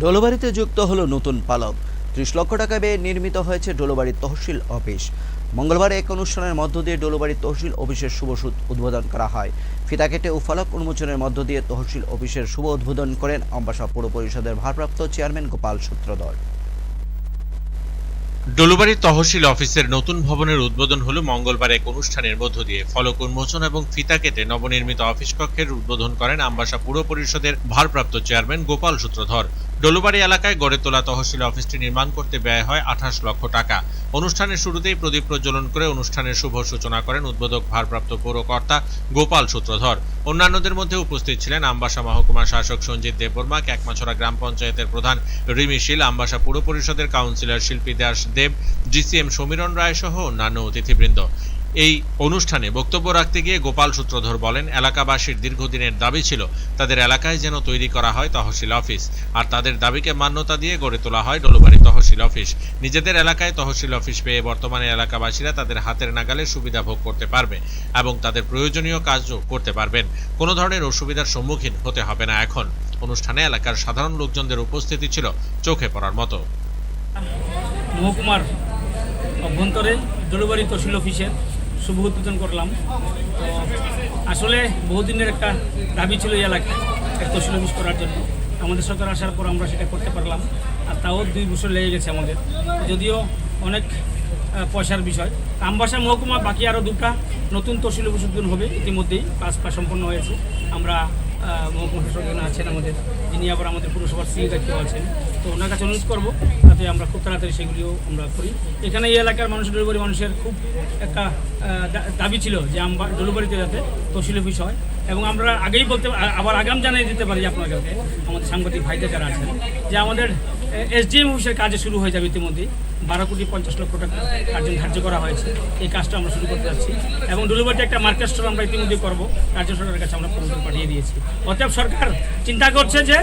ডোলোবাড়িতে যুক্ত হল নতুন পালক। ত্রিশ লক্ষ টাকা ব্যয়ে নির্মিত হয়েছে ডোলোবাড়ির তহসিল অফিস। মঙ্গলবার এক অনুষ্ঠানের মধ্য দিয়ে ডোলোবাড়ির তহসিল অফিসের শুভ উদ্বোধন করা হয়। ফিতা কেটে ও ফলক উন্মোচনের মধ্য দিয়ে তহসিল অফিসের শুভ উদ্বোধন করেন অম্বাসা পৌর পরিষদের ভারপ্রাপ্ত চেয়ারম্যান গোপাল সূত্রধর। ডলুবাড়ি তহসিল অফিসের নতুন ভবনের উদ্বোধন হলো মঙ্গলবার এক অনুষ্ঠানের মধ্য দিয়ে। ফলক উন্মোচন এবং ফিতা কেটে নবনির্মিত অফিস কক্ষের উদ্বোধন করেন আম্বাসা পুর পরিষদের ভারপ্রাপ্ত চেয়ারম্যান গোপাল সূত্রধর। ডলুবাড়ি এলাকায় গড়ে তোলা তহসিল অফিসটি নির্মাণ করতে ব্যয় হয় আঠাশ লক্ষ টাকা। অনুষ্ঠানের শুরুতেই প্রদীপ প্রজ্বলন করে অনুষ্ঠানের শুভ সূচনা করেন উদ্বোধক ভারপ্রাপ্ত পৌরকর্তা গোপাল সূত্রধর। অন্যান্যদের মধ্যে উপস্থিত ছিলেন আম্বাসা মহকুমা শাসক সঞ্জিত দেববর্মা, ক্যাকমাছড়া গ্রাম পঞ্চায়েতের প্রধান রিমি শীল, আম্বাসা পুর পরিষদের কাউন্সিলর শিল্পী দাস দেব, জিসিএম সমীরণ রায় সহ অন্যান্য অতিথিবৃন্দ। এই অনুষ্ঠানে বক্তব্য রাখতে গিয়ে গোপাল সূত্রধর বলেন, এলাকাবাসীর দীর্ঘদিনের দাবি ছিল, তাদের এলাকায় যেন তৈরি করা হয় তহসিল অফিস। আর তাদের দাবিকে মান্যতা দিয়ে গড়ে তোলা হয় ডলুবাড়ি তহসিল অফিস। নিজেদের এলাকায় তহসিল অফিস পেয়ে বর্তমানে এলাকাবাসীরা তাদের হাতের নাগালে সুবিধা ভোগ করতে পারবে এবং তাদের প্রয়োজনীয় কাজও করতে পারবেন। কোনো ধরনের অসুবিধার সম্মুখীন হতে হবে না এখন। অনুষ্ঠানে এলাকার সাধারণ লোকজনদের উপস্থিতি ছিল চোখে পড়ার মতো। মহকুমার অভ্যন্তরে জলবাড়ি তহসিল অফিসের শুভ উদ্বোধন করলাম। তো আসলে বহুদিনের একটা দাবি ছিল এই এলাকায় এক তহসিল অফিস করার জন্য। আমাদের সরকার আসার পর আমরা সেটা করতে পারলাম, আর তাও দুই বছর লেগে গেছে আমাদের। যদিও অনেক পয়সার বিষয়। আমবাসা মহকুমা, বাকি আরও দুটা নতুন তহসিল অফিস উদ্বোধন হবে ইতিমধ্যেই, কাজ সম্পন্ন হয়েছে। আমরা মহকুমা শাসক আছেন আমাদের। যিনি আবার আমাদের পুরসভার সিং দায়িত্ব আছেন। তো ওনার কাছে অনুরোধ করব, যাতে আমরা খুব তাড়াতাড়ি সেগুলিও আমরা করি। এখানে এই এলাকার মানুষ ডেলিভারি মানুষের খুব একটা দাবি ছিল যে আমরা ডেলিভারিতে যাতে তহসিল অফিস হয়। এবং আমরা আগেই বলতে আবার আগাম জানিয়ে দিতে পারি আপনাদেরকে, আমাদের সাংবাদিক ভাইদের যারা আছেন, যে আমাদের এসডিএম অফিসের কাজে শুরু হয়ে যাবে ইতিমধ্যেই। বারো কোটি পঞ্চাশ লক্ষ টাকা কার্য ধার্য করা হয়েছে। এই কাজটা আমরা শুরু করতে যাচ্ছি। এবং ডেলিভারিতে একটা মার্কেট স্টোর আমরা ইতিমধ্যে করব। রাজ্য সরকারের কাছে আমরা প্রস্তাব পাঠিয়ে দিয়েছি। অতএব সরকার চিন্তা করছে যে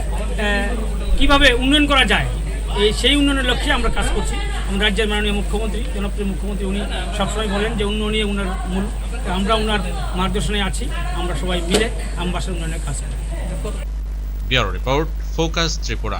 কীভাবে উন্নয়ন করা যায়? এই সেই উন্নয়নের লক্ষ্যে আমরা কাজ করছি। আমরা রাজ্যের মাননীয় মুখ্যমন্ত্রী, জনপ্রিয় মুখ্যমন্ত্রী উনি সবসময় বলেন যে উন্নয়নই উনার মূল আমরা উনার মার্গদর্শনে আছি। আমরা সবাই মিলে আমবাসের উন্নয়নের কাজ করি রিপোর্ট, ফোকাস ত্রিপুরা।